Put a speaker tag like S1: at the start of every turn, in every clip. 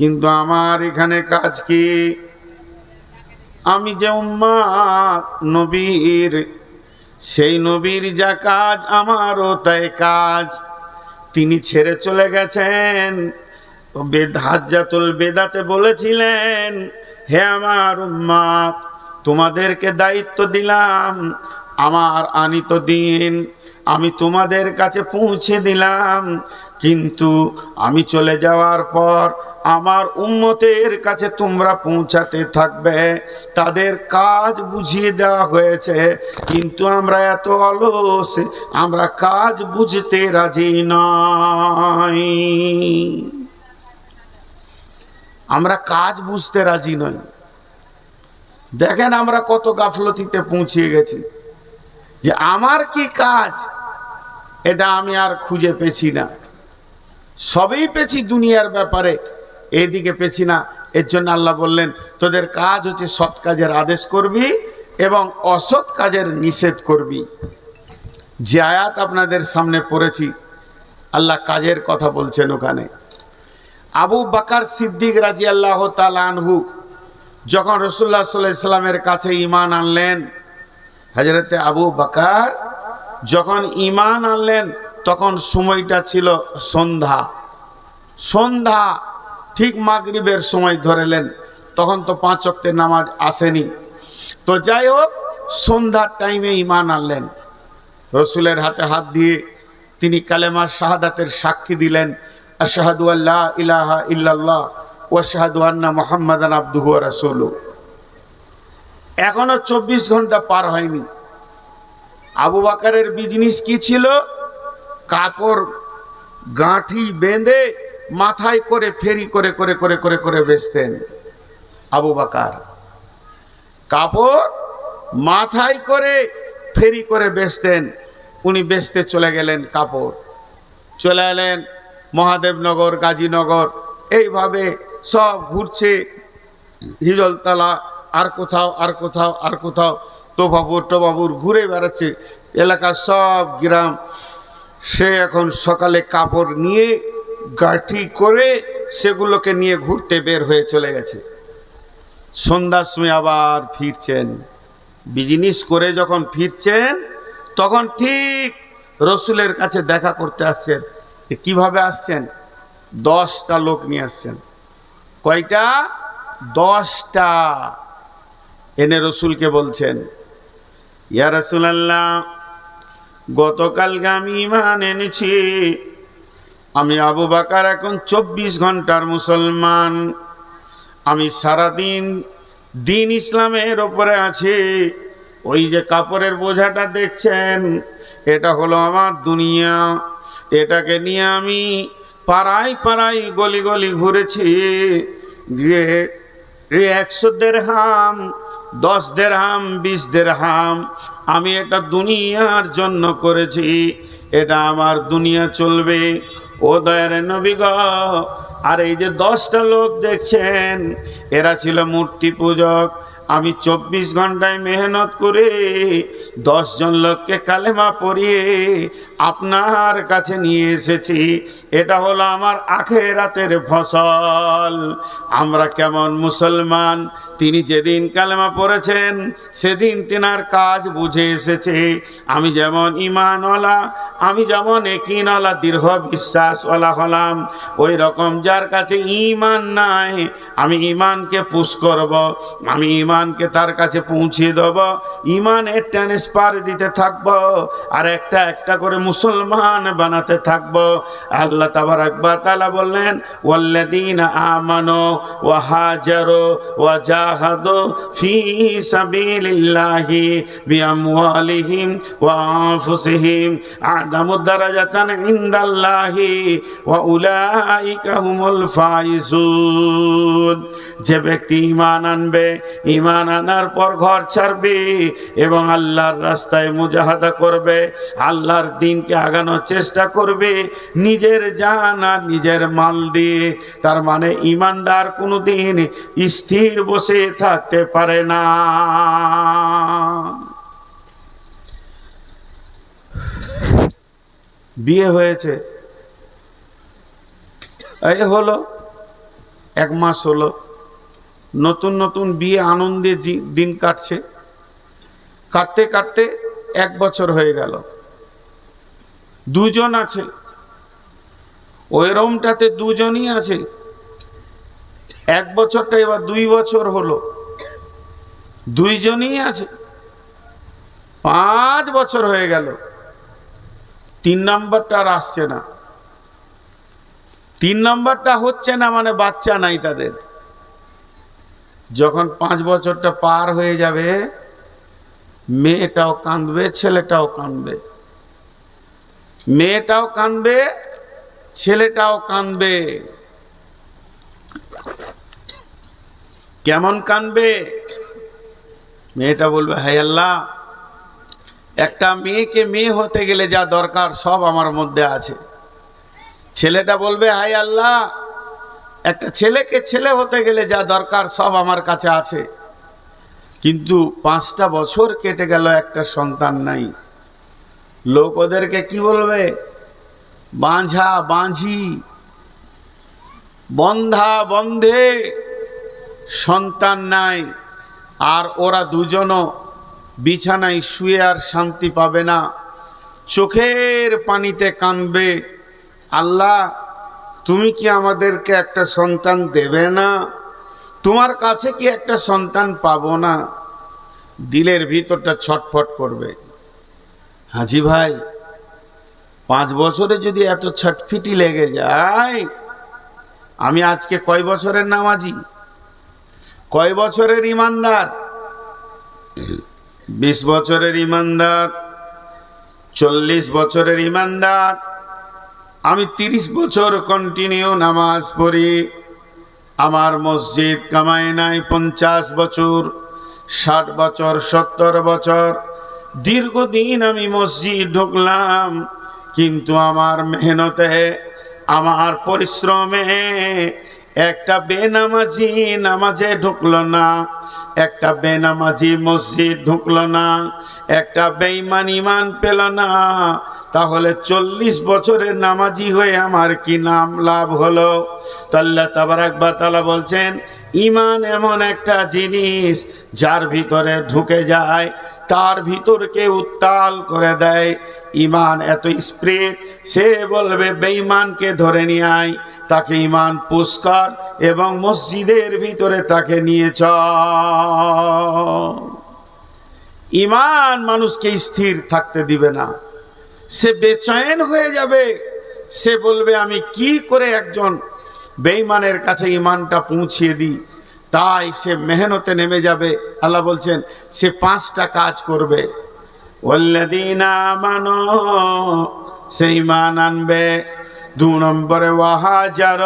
S1: কিন্তু আমার এখানে কাজ কি? আমি যে উম্মা নবীর, সেই নবীর যা কাজ, আমারও তাই কাজ। তিনি ছেড়ে চলে গেছেন। বেদ হাজ্জাতুল বেদাতে বলেছিলেন, হে আমার উম্মা তোমাদেরকে দায়িত্ব দিলাম, আমার আনিত দিন। আমি তোমাদের কাছে পৌঁছে দিলাম। কিন্তু আমি চলে যাওয়ার পর আমার উম্মতের কাছে তোমরা পৌঁছাতে থাকবে। তাদের কাজ বুঝিয়ে দেওয়া হয়েছে। কিন্তু আমরা এত অলস, আমরা কাজ বুঝতে রাজি নয় আমরা কাজ বুঝতে রাজি নই। দেখেন আমরা কত গাফলতিতে পৌঁছিয়ে গেছি। যে আমার কি কাজ? এটা আমি আর খুঁজে পেছি না। সবই পেছি দুনিয়ার ব্যাপারে এদিকে পেছি না। এর জন্য আল্লাহ বললেন, তোদের কাজ হচ্ছে সৎ কাজের আদেশ করবি এবং অসৎ কাজের নিষেধ করবি। যে আয়াত আপনাদের সামনে পড়েছি, আল্লাহ কাজের কথা বলছেন ওখানে। আবু বাকার সিদ্দিক রাজি আল্লাহ আনহু যখন রসুল্লাহ সাল্লাহ ইসলামের কাছে ইমান আনলেন হাজরতে আবু বাকার যখন ইমান আনলেন, তখন সময়টা ছিল সন্ধ্যা। সন্ধ্যা ঠিক মাগরিবের সময় ধরেলেন, তখন তো পাঁচ অক্টের নামাজ আসেনি। তো যাই হোক, সন্ধ্যার টাইমে ইমান আনলেন। রসুলের হাতে হাত দিয়ে তিনি কালেমা শাহাদাতের সাক্ষী দিলেন, আশাহাদু আল্লাহ ইলাহা ইল্লাল্লাহ শাহাদু আন্না মোহাম্মদান আব্দুহু রাসুলু এখনও চব্বিশ ঘণ্টা পার হয়নি। আবু বাকারের বিজনেস কি ছিল? কাপড় গাঁঠি বেঁধে মাথায় করে ফেরি করে করে করে করে করে বেচতেন আবু বাকার। কাপড় মাথায় করে ফেরি করে বেচতেন, উনি বেচতে চলে গেলেন কাপড়। চলে এলেন মহাদেবনগর, গাজীনগর, এইভাবে সব ঘুরছে হিজলতলা আর কোথাও আর কোথাও আর কোথাও। তোবাবুর টোবাবুর ঘুরে বেড়াচ্ছে। এলাকার সব গ্রাম, সে এখন সকালে কাপড় নিয়ে গাঠি করে সেগুলোকে নিয়ে ঘুরতে বের হয়ে চলে গেছে। সন্ধ্যার সময় আবার ফিরছেন। বিজনেস করে যখন ফিরছেন, তখন ঠিক রসুলের কাছে দেখা করতে আসছেন। কীভাবে আসছেন? দশটা লোক নিয়ে আসছেন। কয়টা? দশটা। এনে রসুলকে বলছেন, ইয়া রসুলাল্লাহ, গতকালকে আমি ইমান এনেছি। আমি আবু বাকার এখন চব্বিশ ঘণ্টার মুসলমান। আমি সারাদিন দিন ইসলামের ওপরে আছি। ওই যে কাপড়ের বোঝাটা দেখছেন, এটা হলো আমার দুনিয়া। এটাকে নিয়ে আমি পাড়ায় পাড়ায় গলি গলি ঘুরেছি। গিয়ে একশো দেড়হাম দশ দেড়হাম, বিশ দেড়হাম, আমি এটা দুনিয়ার জন্য করেছি, এটা আমার দুনিয়া চলবে। ও দয়ার নবীগ আর এই যে দশটা লোক দেখছেন, এরা ছিল মূর্তি পূজক আমি চব্বিশ ঘন্টায় মেহনত করে দশজন লোককে কালেমা পরিয়ে আপনার কাছে নিয়ে এসেছি। এটা হলো আমার আখেরাতের ফসল। আমরা কেমন মুসলমান? তিনি যেদিন কালেমা পড়েছেন, সেদিন তেনার কাজ বুঝে এসেছে। আমি যেমন ইমানওয়ালা আমি যেমন একিনওয়ালা দীর্ঘ বিশ্বাসওয়ালা হলাম। ওই রকম যার কাছে ইমান নাই, আমি ইমানকে পুশ করব। আমি ইমানকে তার কাছে পৌঁছিয়ে দেব। ইমানের ট্রান্সফার দিতে থাকব আর একটা একটা করে মুসলমান বানাতে থাকব। আল্লাহ তাবার আকবর তালা বললেন ওয়াল্লাদিন আমানো ওয়া হাজারো ওয়া জাহাদো ফি সাবিলিল্লাহি ওয়া আনফুসিহিম দারাজাতান ইনদাল্লাহি ওয়া উলাইকা হুমুল ফাইজুন। যে ব্যক্তি ঈমান আনবে ঈমান আনার পর ঘর ছাড়বে এবং আল্লাহর রাস্তায় মুজাহাদা করবে, আল্লাহর দিনকে আগানোর চেষ্টা করবে, নিজের জান আর নিজের মাল দিয়ে। তার মানে ইমানদার কোনো দিন স্থির বসে থাকতে পারে না। বিয়ে হয়েছে। এই হলো, এক মাস হলো। নতুন নতুন বিয়ে আনন্দে দিন কাটছে। কাটতে কাটতে এক বছর হয়ে গেল। দুজন আছে। ওই রুমটাতে দুজনই আছে। এক বছরটা এবার দুই বছর হলো। দুইজনই আছে। পাঁচ বছর হয়ে গেল। তিন নম্বরটা আর আসছে না। তিন নম্বরটা হচ্ছে না মানে বাচ্চা নাই তাদের। যখন পাঁচ বছরটা পার হয়ে যাবে, মেয়েটাও কাঁদবে, ছেলেটাও কাঁদবে। মেয়েটাও কাঁদবে, ছেলেটাও কাঁদবে। কেমন কাঁদবে? মেয়েটা বলবে হাই আল্লাহ, একটা মেয়েকে মেয়ে হতে গেলে যা দরকার সব আমার মধ্যে আছে। ছেলেটা বলবে হাই আল্লাহ একটা ছেলেকে ছেলে হতে গেলে যা দরকার সব আমার কাছে আছে। কিন্তু পাঁচটা বছর কেটে গেল, একটা সন্তান নাই। লোক ওদেরকে কি বলবে? বাঁঝা, বাঁঝি, বন্ধা, বন্ধে, সন্তান নাই। আর ওরা দুজনও বিছানায় শুয়ে আর শান্তি পাবে না। চোখের পানিতে কানবে আল্লাহ তুমি কি আমাদেরকে একটা সন্তান দেবে না? তোমার কাছে কি একটা সন্তান পাবো না? দিলের ভিতরটা ছটফট করবে। হাজি ভাই, পাঁচ বছরে যদি এত ছটফিটি লেগে যায়, আমি আজকে কয় বছরের নামাজি? কয় বছরের ইমানদার? বিশ বছরের ইমানদার, চল্লিশ বছরের ইমানদার আমি তিরিশ বছর কন্টিনিউ নামাজ পড়ি। আমার মসজিদ কামায় নাই পঞ্চাশ বছর, ষাট বছর, সত্তর বছর। দীর্ঘদিন আমি মসজিদ ঢুকলাম, কিন্তু আমার মেহনতে, আমার পরিশ্রমে একটা বেনামাজি নামাজে ঢুকলো না, একটা বেনামাজি মসজিদ ঢুকলো না, একটা বেঈমান ইমান পেল না। তাহলে চল্লিশ বছরের নামাজি হয়ে আমার কি নাম লাভ হলো? তাল্লা তাবারাক বা তালা বলছেন ইমান এমন একটা জিনিস যার ভিতরে ঢুকে যায়, তার ভিতরকে উত্তাল করে দেয়। ইমান এত স্প্রিট সে বলবে, বেঈমানকে ধরে নিয়ে আয়, তাকে ইমান পুষ্কর এবং মসজিদের ভিতরে তাকে নিয়ে চল। ইমান মানুষকে স্থির থাকতে দিবে না। সে বেচয়ন হয়ে যাবে। সে বলবে, আমি কি করে একজন বেঈমানের কাছে ইমানটা পৌঁছিয়ে দিই। তাই সে মেহনতে নেমে যাবে। আল্লাহ বলছেন, সে পাঁচটা কাজ করবে। মানো সেই ইমান আনবে। দু নম্বরে ওয়াহাজার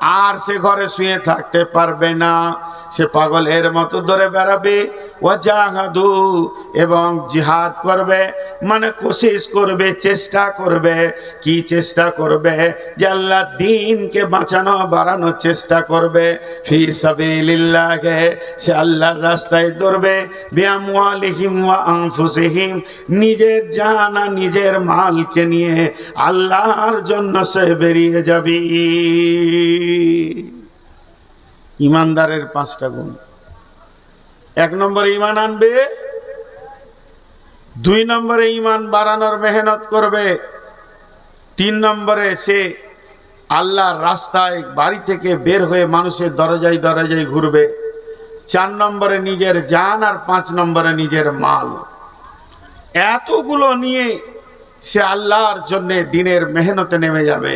S1: আর সে ঘরে শুয়ে থাকতে পারবে না। সে পাগলের মতো ধরে বেড়াবে। ও জাহাদু এবং জিহাদ করবে। মানে কোশিস করবে, চেষ্টা করবে। কি চেষ্টা করবে? যে আল্লাহ দিনকে বাঁচানো, বাড়ানোর চেষ্টা করবে। ফি সাবিলিল্লাহে, সে আল্লাহর রাস্তায় ধরবে বিআমওয়ালিহিম ওয়া আনফুসিহিম, নিজের জানা নিজের মালকে নিয়ে আল্লাহর জন্য সে বেরিয়ে যাবি। ইমানদারের পাঁচটা গুণ। এক নম্বরে ইমান আনবে, দুই নম্বরে ইমান বাড়ানোর মেহনত করবে, তিন নম্বরে সে আল্লাহর রাস্তায় বাড়ি থেকে বের হয়ে মানুষের দরজায় দরজায় ঘুরবে, চার নম্বরে নিজের জান আর পাঁচ নম্বরে নিজের মাল। এতগুলো নিয়ে সে আল্লাহর জন্য দিনের মেহনতে নেমে যাবে।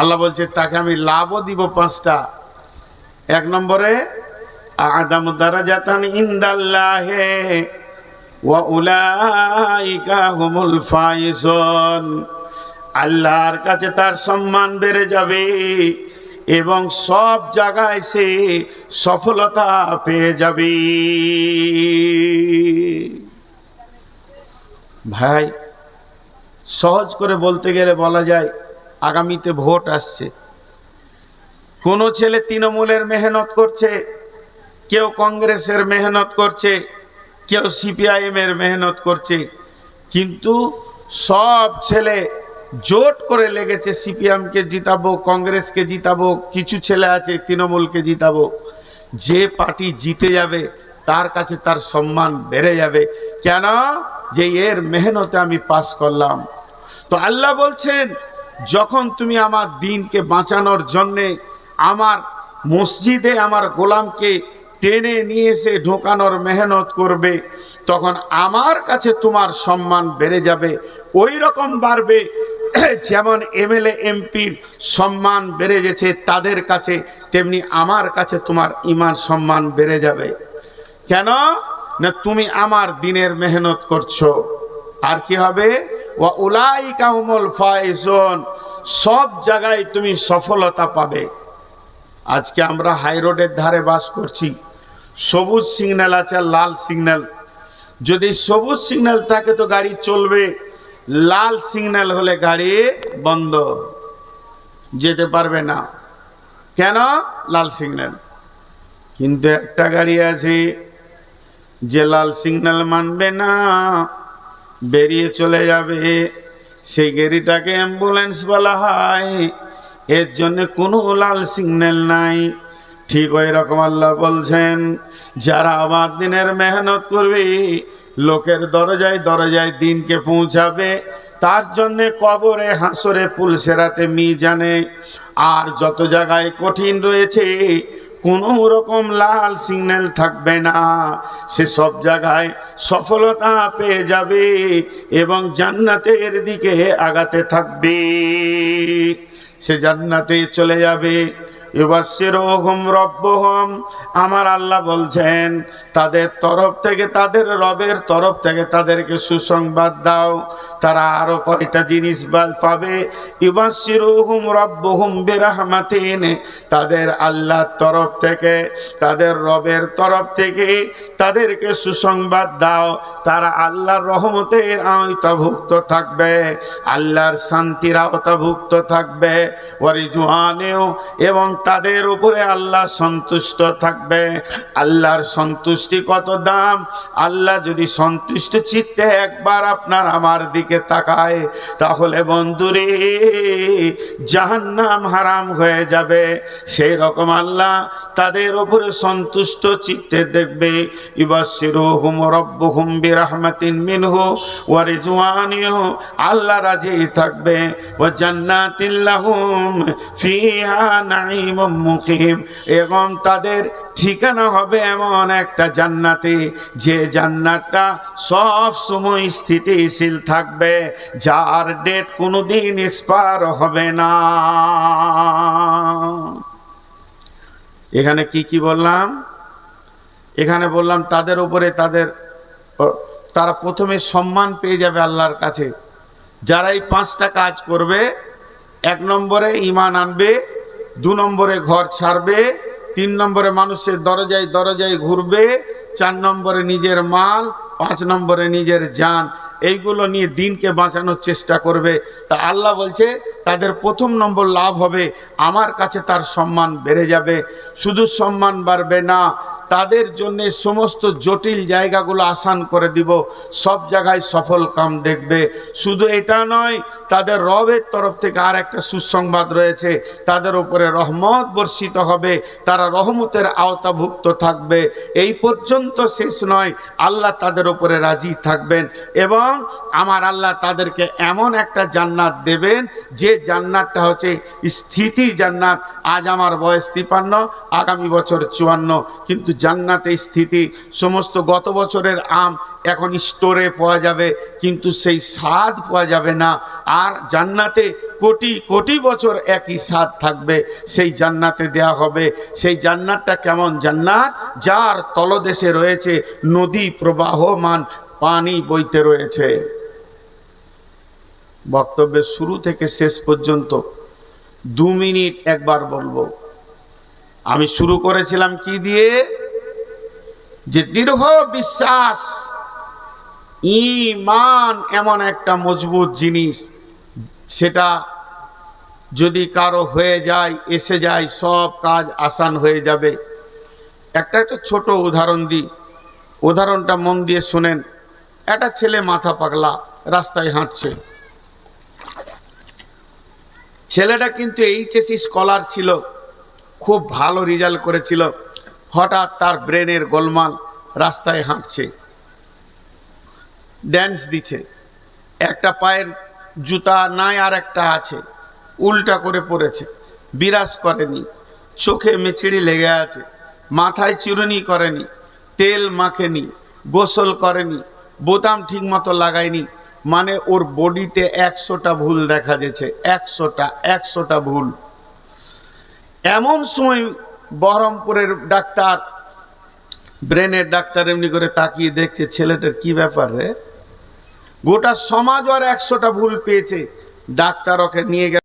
S1: আল্লাহ বলছে, তাকে আমি লাভও দিব পাঁচটা। এক নম্বরে, আদাম দারাজাতান ইন্দাল্লাহে ওয়া ফাইজুন। আল্লাহর কাছে তার সম্মান বেড়ে যাবে এবং সব জায়গায় সে সফলতা পেয়ে যাবে। ভাই, সহজ করে বলতে গেলে বলা যায় আগামীতে ভোট আসছে। কোনো ছেলে তৃণমূলের মেহনত করছে, কেউ কংগ্রেসের মেহনত করছে, কেউ সিপিআইএমের মেহনত করছে, কিন্তু সব ছেলে জোট করে লেগেছে, সিপিএমকে জিতাবো, কংগ্রেসকে জিতাবো, কিছু ছেলে আছে তৃণমূলকে জিতাবো। যে পার্টি জিতে যাবে, তার কাছে তার সম্মান বেড়ে যাবে। কেন? যে এর মেহনতে আমি পাস করলাম। তো আল্লাহ বলছেন যখন তুমি আমার দিনকে বাঁচানোর জন্যে আমার মসজিদে আমার গোলামকে টেনে নিয়ে এসে ঢোকানোর মেহনত করবে, তখন আমার কাছে তোমার সম্মান বেড়ে যাবে, ওই রকম বাড়বে, যেমন এমএলএ, এমপির সম্মান বেড়ে গেছে তাদের কাছে, তেমনি আমার কাছে তোমার ইমান সম্মান বেড়ে যাবে। কেন? না, তুমি আমার দিনের মেহনত করছ। আর কি হবে? ওয়া সব জায়গায় তুমি সফলতা পাবে। আজকে আমরা হাই রোডের ধারে বাস করছি। সবুজ সিগন্যাল আছে, লাল সিগন্যাল। যদি সবুজ সিগন্যাল থাকে তো গাড়ি চলবে। লাল সিগন্যাল হলে গাড়ি বন্ধ। যেতে পারবে না। কেন? লাল সিগন্যাল। কিন্তু একটা গাড়ি আছে, যে লাল সিগন্যাল মানবে না। বেরিয়ে চলে যাবে সেই গাড়িটাকে অ্যাম্বুলেন্স বলা হয়। এর জন্য কোনো লাল সিগন্যাল নাই। ঠিক ওই রকম আল্লাহ বলছেন, যারা আমার দিনের মেহনত করবে, লোকের দরজায় দরজায় দিনকে পৌঁছাবে, তার জন্যে কবরে, হাসরে পুলসেরাতে মি জানে আর যত জায়গায় কঠিন রয়েছে কোনো রকম লাল সিগন্যাল থাকবে না। সে সব জায়গায় সফলতা পেয়ে যাবে এবং জান্নাতের দিকে আগাতে থাকবে। সে জান্নাতে চলে যাবে। আমার আল্লাহ বলছেন, তাদের তরফ থেকে, তাদের রবের তরফ থেকে তাদেরকে সুসংবাদ দাও। তারা আরও কয়টা জিনিস পাবে? এবার সেরকম রব্বহম বেরাহমাতিন। তাদের আল্লাহর তরফ থেকে, তাদের রবের তরফ থেকে তাদেরকে সুসংবাদ দাও। তারা আল্লাহর রহমতের আওতাভুক্ত থাকবে, আল্লাহর শান্তির আওতাভুক্ত থাকবে। এবং তাদের উপরে আল্লাহ সন্তুষ্ট থাকবে। আল্লাহর সন্তুষ্টি কত দাম? আল্লাহ যদি সন্তুষ্ট চিত্তে একবার আপনার আমার দিকে তাকায়, তাহলে বন্ধুরে, জাহান্নাম হারাম হয়ে যাবে। সেই রকম আল্লাহ তাদের উপরে সন্তুষ্ট চিত্তে দেখবে। ইবাসিরুহুম রব্বুহুম বিরহমাতিন মিনহু ওয়া রিজওয়ানিহু। আল্লাহ রাজি থাকবে। ওয়া জান্নাতিল্লাহুম ফিহা নাঈমুম এবং তাদের ঠিকানা হবে এমন একটা জান্নাতে। যে জান্নাতটা সব সময় স্থিতিশীল থাকবে, যার ডেট কোনোদিন এক্সপায়ার হবে না। এখানে কি কি বললাম? এখানে বললাম তাদের উপরে তাদের তারা প্রথমে সম্মান পেয়ে যাবে আল্লাহর কাছে। যারা এই পাঁচটা কাজ করবে, এক নম্বরে ইমান আনবে দু নম্বরে ঘর ছাড়বে, তিন নম্বরে মানুষের দরজায় দরজায় ঘুরবে, চার নম্বরে নিজের মাল, পাঁচ নম্বরে নিজের জান এইগুলো নিয়ে দিনকে বাঁচানোর চেষ্টা করবে। তা আল্লাহ বলছে, তাদের প্রথম নম্বর লাভ হবে, আমার কাছে তার সম্মান বেড়ে যাবে। শুধু সম্মান বাড়বে না, তাদের জন্য সমস্ত জটিল জায়গাগুলো আসান করে দিব, সব জায়গায় সফল কাম দেখবে। শুধু এটা নয়, তাদের রবের তরফ থেকে আর একটা সুসংবাদ রয়েছে, তাদের উপরে রহমত বর্ষিত হবে, তারা রহমতের আওতাভুক্ত থাকবে। এই পর্যন্ত শেষ নয়, আল্লাহ তাদের উপরে রাজি থাকবেন। এবং আমার আল্লাহ তাদেরকে এমন একটা জান্নাত দেবেন, যে জান্নাতটা হচ্ছে স্থিতি জান্নাত। আজ আমার বয়স তিপান্ন, আগামী বছর চুয়ান্ন। কিন্তু জান্নাতে স্থিতি, সমস্ত গত বছরের আম এখন স্টোরে পাওয়া যাবে, কিন্তু সেই স্বাদ পাওয়া যাবে না। আর জান্নাতে কোটি কোটি বছর একই স্বাদ থাকবে, সেই জান্নাতে দেয়া হবে। সেই জান্নাতটা কেমন জান্নাত? যার তলদেশে রয়েছে নদী প্রবাহমান পানি বইতে রয়েছে। বক্তব্যের শুরু থেকে শেষ পর্যন্ত দু মিনিট একবার বলব। আমি শুরু করেছিলাম কি দিয়ে? যে দীর্ঘ বিশ্বাস ইমান এমন একটা মজবুত জিনিস, সেটা যদি কারও হয়ে যায়, এসে যায়, সব কাজ আসান হয়ে যাবে। একটা একটা ছোট উদাহরণ দিই। উদাহরণটা মন দিয়ে শোনেন। একটা ছেলে মাথা পাগলা, রাস্তায় হাঁটছে। ছেলেটা কিন্তু এইচএসসি স্কলার ছিল, খুব ভালো রেজাল্ট করেছিল। হঠাৎ তার ব্রেনের গোলমাল রাস্তায় হাঁটছে। ড্যান্স দিচ্ছে। একটা পায়ের জুতা নাই আর একটা আছে, উল্টা করে পড়েছে, বিরাজ করেনি। চোখে মেচিড়ি লেগে আছে, মাথায় চিরুনি করেনি, তেল মাখেনি, গোসল করেনি বোতাম ঠিক মতো লাগায়নি। মানে ওর বডিতে একশোটা ভুল দেখা যাচ্ছে একশোটা একশোটা ভুল। এমন সময় বহরমপুরের ডাক্তার, ব্রেনের ডাক্তার এমনি করে তাকিয়ে দেখছে, ছেলেটার কি ব্যাপার রে? গোটা সমাজ আর একশোটা ভুল পেয়েছে। ডাক্তার ওকে নিয়ে গেল।